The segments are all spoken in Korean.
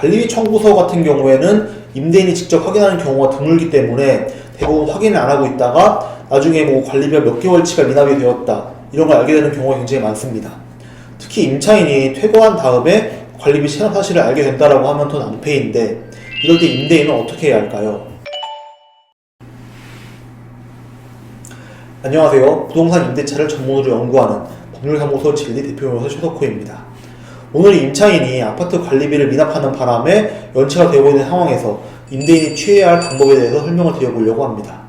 관리비 청구서 같은 경우에는 임대인이 직접 확인하는 경우가 드물기 때문에 대부분 확인을 안 하고 있다가 나중에 뭐 관리비가 몇 개월치가 미납이 되었다 이런 걸 알게 되는 경우가 굉장히 많습니다. 특히 임차인이 퇴거한 다음에 관리비 체납 사실을 알게 된다라고 하면 더 낭패인데 이럴 때 임대인은 어떻게 해야 할까요? 안녕하세요. 부동산 임대차를 전문으로 연구하는 법률사무소 진리 대표 변호사 최석호입니다. 오늘 임차인이 아파트 관리비를 미납하는 바람에 연체가 되고 있는 상황에서 임대인이 취해야 할 방법에 대해서 설명을 드려보려고 합니다.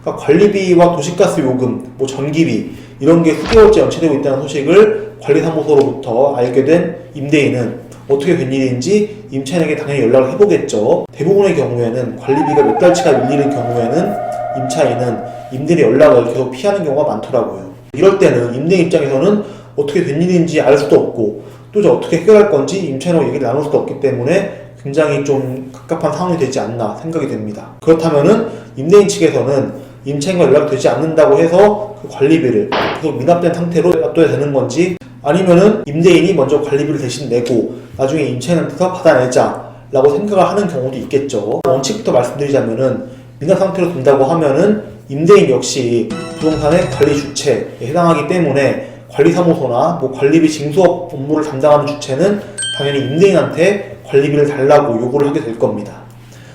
그러니까 관리비와 도시가스 요금, 뭐 전기비 이런 게 수개월째 연체되고 있다는 소식을 관리사무소로부터 알게 된 임대인은 어떻게 된 일인지 임차인에게 당연히 연락을 해보겠죠. 대부분의 경우에는 관리비가 몇 달치가 밀리는 경우에는 임차인은 임대인의 연락을 계속 피하는 경우가 많더라고요. 이럴 때는 임대인 입장에서는 어떻게 된 일인지 알 수도 없고 또 이제 어떻게 해결할 건지 임차인하고 얘기를 나눌 수도 없기 때문에 굉장히 좀 갑갑한 상황이 되지 않나 생각이 됩니다. 그렇다면은 임대인 측에서는 임차인과 연락이 되지 않는다고 해서 그 관리비를 계속 미납된 상태로 놔둬야 되는 건지 아니면은 임대인이 먼저 관리비를 대신 내고 나중에 임차인한테서 받아내자 라고 생각을 하는 경우도 있겠죠. 원칙부터 말씀드리자면은 미납 상태로 둔다고 하면은 임대인 역시 부동산의 관리 주체에 해당하기 때문에 관리사무소나 뭐 관리비 징수업 업무를 담당하는 주체는 당연히 임대인한테 관리비를 달라고 요구를 하게 될 겁니다.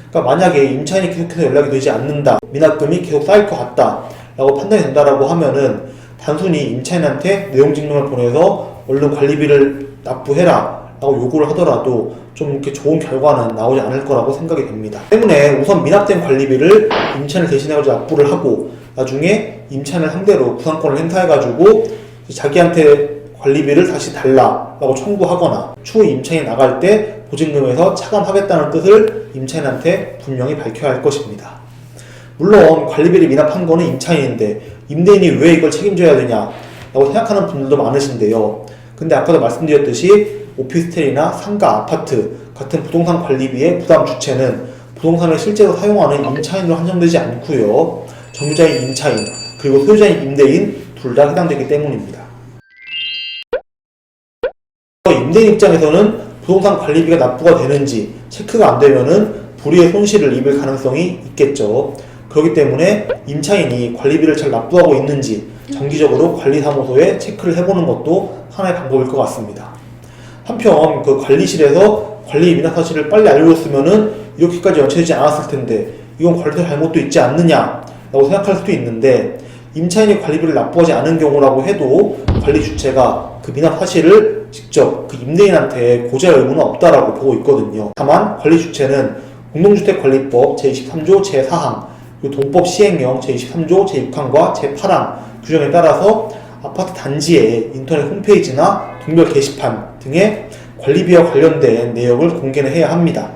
그러니까 만약에 임차인이 계속해서 연락이 되지 않는다, 미납금이 계속 쌓일 것 같다, 라고 판단이 된다라고 하면은 단순히 임차인한테 내용 증명을 보내서 얼른 관리비를 납부해라, 라고 요구를 하더라도 좀 이렇게 좋은 결과는 나오지 않을 거라고 생각이 됩니다. 때문에 우선 미납된 관리비를 임차인을 대신해가지고 납부를 하고 나중에 임차인을 상대로 구상권을 행사해가지고 자기한테 관리비를 다시 달라라고 청구하거나 추후 임차인이 나갈 때 보증금에서 차감하겠다는 뜻을 임차인한테 분명히 밝혀야 할 것입니다. 물론 관리비를 미납한 거는 임차인인데 임대인이 왜 이걸 책임져야 되냐라고 생각하는 분들도 많으신데요. 근데 아까도 말씀드렸듯이 오피스텔이나 상가 아파트 같은 부동산 관리비의 부담 주체는 부동산을 실제로 사용하는 임차인으로 한정되지 않고요. 정유자인 임차인 그리고 소유자인 임대인 둘 다 해당되기 때문입니다. 임대인 입장에서는 부동산 관리비가 납부가 되는지 체크가 안 되면은 불이의 손실을 입을 가능성이 있겠죠. 그렇기 때문에 임차인이 관리비를 잘 납부하고 있는지 정기적으로 관리사무소에 체크를 해보는 것도 하나의 방법일 것 같습니다. 한편 그 관리실에서 관리 미납 사실을 빨리 알려줬으면은 이렇게까지 연체되지 않았을 텐데 이건 관리사 잘못도 있지 않느냐라고 생각할 수도 있는데 임차인이 관리비를 납부하지 않은 경우라고 해도 관리 주체가 그 미납 사실을 직접 그 임대인한테 고지할 의무는 없다라고 보고 있거든요. 다만 관리 주체는 공동주택관리법 제23조 제4항 그리고 동법 시행령 제23조 제6항과 제8항 규정에 따라서 아파트 단지의 인터넷 홈페이지나 동별 게시판 등의 관리비와 관련된 내역을 공개는 해야 합니다.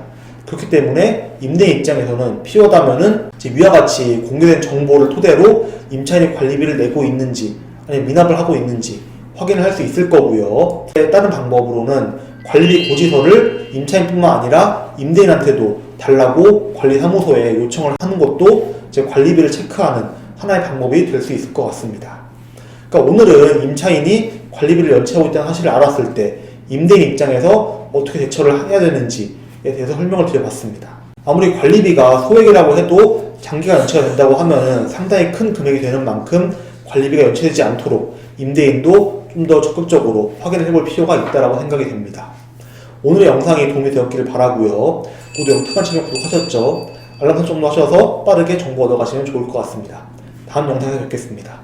그렇기 때문에 임대인 입장에서는 필요하다면은 위와 같이 공개된 정보를 토대로 임차인이 관리비를 내고 있는지 아니면 미납을 하고 있는지 확인을 할 수 있을 거고요. 다른 방법으로는 관리 고지서를 임차인뿐만 아니라 임대인한테도 달라고 관리사무소에 요청을 하는 것도 이제 관리비를 체크하는 하나의 방법이 될 수 있을 것 같습니다. 그러니까 오늘은 임차인이 관리비를 연체하고 있다는 사실을 알았을 때 임대인 입장에서 어떻게 대처를 해야 되는지에 대해서 설명을 드려봤습니다. 아무리 관리비가 소액이라고 해도 장기가 연체가 된다고 하면 상당히 큰 금액이 되는 만큼 관리비가 연체되지 않도록 임대인도 좀 더 적극적으로 확인을 해볼 필요가 있다고 생각이 됩니다. 오늘의 영상이 도움이 되었기를 바라고요. 모두 영특한 채널 구독하셨죠? 알람 설정도 하셔서 빠르게 정보 얻어가시면 좋을 것 같습니다. 다음 영상에서 뵙겠습니다.